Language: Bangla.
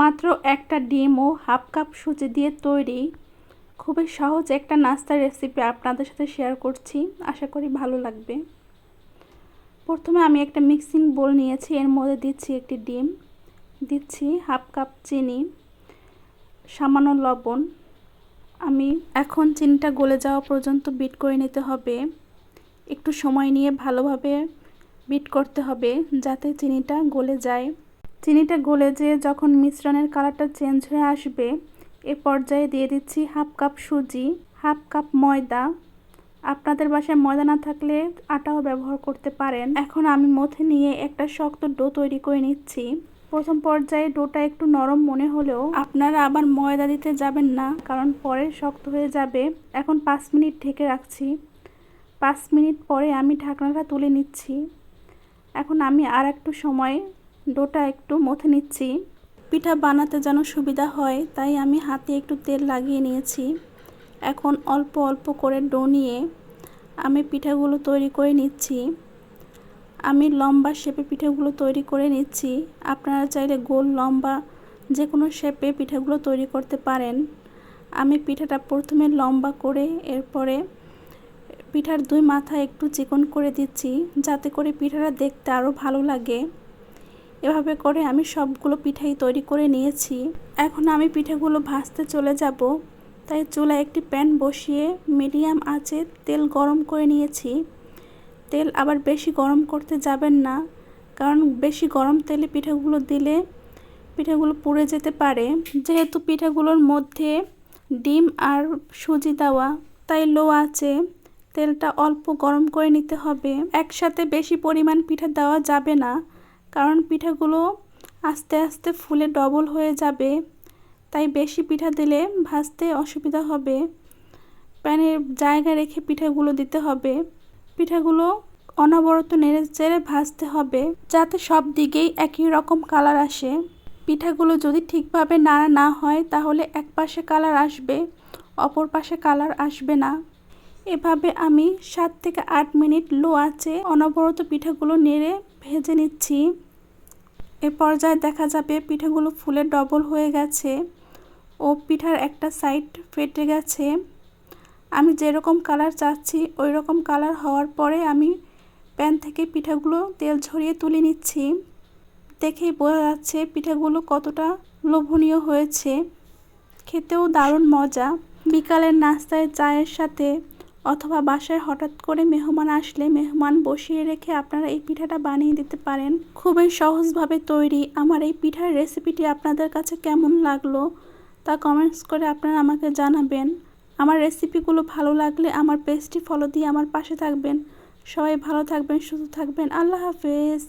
মাত্র একটা ডিম ও হাফ কাপ সুজি দিয়ে তৈরি। খুবই সহজ একটা নাস্তার রেসিপি আপনাদের সাথে শেয়ার করছি। আশা করি ভালো লাগবে। প্রথমে আমি একটা মিক্সিং বোল নিয়েছি, এর মধ্যে দিচ্ছি একটি ডিম। দিচ্ছি হাফ কাপ চিনি, সামান্য লবণ। আমি এখন চিনিটা গলে যাওয়া পর্যন্ত বিট করে নিতে হবে। একটু সময় নিয়ে ভালোভাবে বিট করতে হবে যাতে চিনিটা গলে যায়। চিনিটা গলে যেয়ে যখন মিশ্রণের কালারটা চেঞ্জ হয়ে আসবে, এ পর্যায়ে দিয়ে দিচ্ছি হাফ কাপ সুজি, হাফ কাপ ময়দা। আপনাদের বাসায় ময়দা না থাকলে আটাও ব্যবহার করতে পারেন। এখন আমি মথে নিয়ে একটা শক্ত ডো তৈরি করে নিচ্ছি। প্রথম পর্যায়ে ডোটা একটু নরম মনে হলেও আপনারা আবার ময়দা দিতে যাবেন না, কারণ পরে শক্ত হয়ে যাবে। এখন পাঁচ মিনিট ঢেকে রাখছি। পাঁচ মিনিট পরে আমি ঢাকনাটা তুলে নিচ্ছি। এখন আমি আর একটু সময় ডোটা একটু মথে নিচ্ছি। পিঠা বানাতে যেন সুবিধা হয়, তাই আমি হাতে একটু তেল লাগিয়ে নিয়েছি। এখন অল্প অল্প করে ডো নিয়ে আমি পিঠাগুলো তৈরি করে নিচ্ছি। আমি লম্বা শেপে পিঠাগুলো তৈরি করে নিচ্ছি। আপনারা চাইলে গোল, লম্বা যে কোনো শেপে পিঠাগুলো তৈরি করতে পারেন। আমি পিঠাটা প্রথমে লম্বা করে এরপরে পিঠার দুই মাথা একটু চিকন করে দিচ্ছি, যাতে করে পিঠাটা দেখতে আরও ভালো লাগে। এভাবে করে আমি সবগুলো পিঠাই তৈরি করে নিয়েছি। এখন আমি পিঠাগুলো ভাজতে চলে যাব। তাই চুলায় একটি প্যান বসিয়ে মিডিয়াম আঁচে তেল গরম করে নিয়েছি। তেল আবার বেশি গরম করতে যাবেন না, কারণ বেশি গরম তেলে পিঠাগুলো দিলে পিঠাগুলো পুড়ে যেতে পারে। যেহেতু পিঠাগুলোর মধ্যে ডিম আর সুজি দেওয়া, তাই লো আছে তেলটা অল্প গরম করে নিতে হবে। একসাথে বেশি পরিমাণ পিঠা দেওয়া যাবে না। কারণ পিঠাগুলো আস্তে আস্তে ফুলে ডবল হয়ে যাবে, তাই বেশি পিঠা দিলে ভাজতে অসুবিধা হবে। প্যানের জায়গা রেখে পিঠাগুলো দিতে হবে। পিঠাগুলো অনবরত নেড়ে চেড়ে ভাজতে হবে যাতে সব দিকেই একই রকম কালার আসে। পিঠাগুলো যদি ঠিকভাবে নাড়া না হয়, তাহলে এক পাশে কালার আসবে, অপর পাশে কালার আসবে না। এভাবে আমি সাত থেকে আট মিনিট লো আছে অনবরত পিঠাগুলো নেড়ে ভেজে নিচ্ছি। এ পর্যায়ে দেখা যাবে পিঠাগুলো ফুলে ডবল হয়ে গেছে। ও পিঠার একটা সাইড ফেটে গেছে। আমি যেরকম কালার চাচ্ছি ওই রকম কালার হওয়ার পরে আমি প্যান থেকে পিঠাগুলো তেল ঝরিয়ে তুলে নিচ্ছি। দেখেই বোঝা যাচ্ছে পিঠাগুলো কতটা লোভনীয় হয়েছে। খেতেও দারুণ মজা। বিকালের নাস্তায় চায়ের সাথে অথবা বাসায় হঠাৎ করে মেহমান আসলে মেহমান বসিয়ে রেখে আপনারা এই পিঠাটা বানিয়ে দিতে পারেন। খুবই সহজভাবে তৈরি। আমার এই পিঠার রেসিপিটি আপনাদের কাছে কেমন লাগল তা কমেন্টস করে আপনারা আমাকে জানাবেন। আমার রেসিপিগুলো ভালো লাগলে আমার পেজটি ফলো দিয়ে আমার পাশে থাকবেন। সবাই ভালো থাকবেন, সুস্থ থাকবেন। আল্লাহ হাফেজ।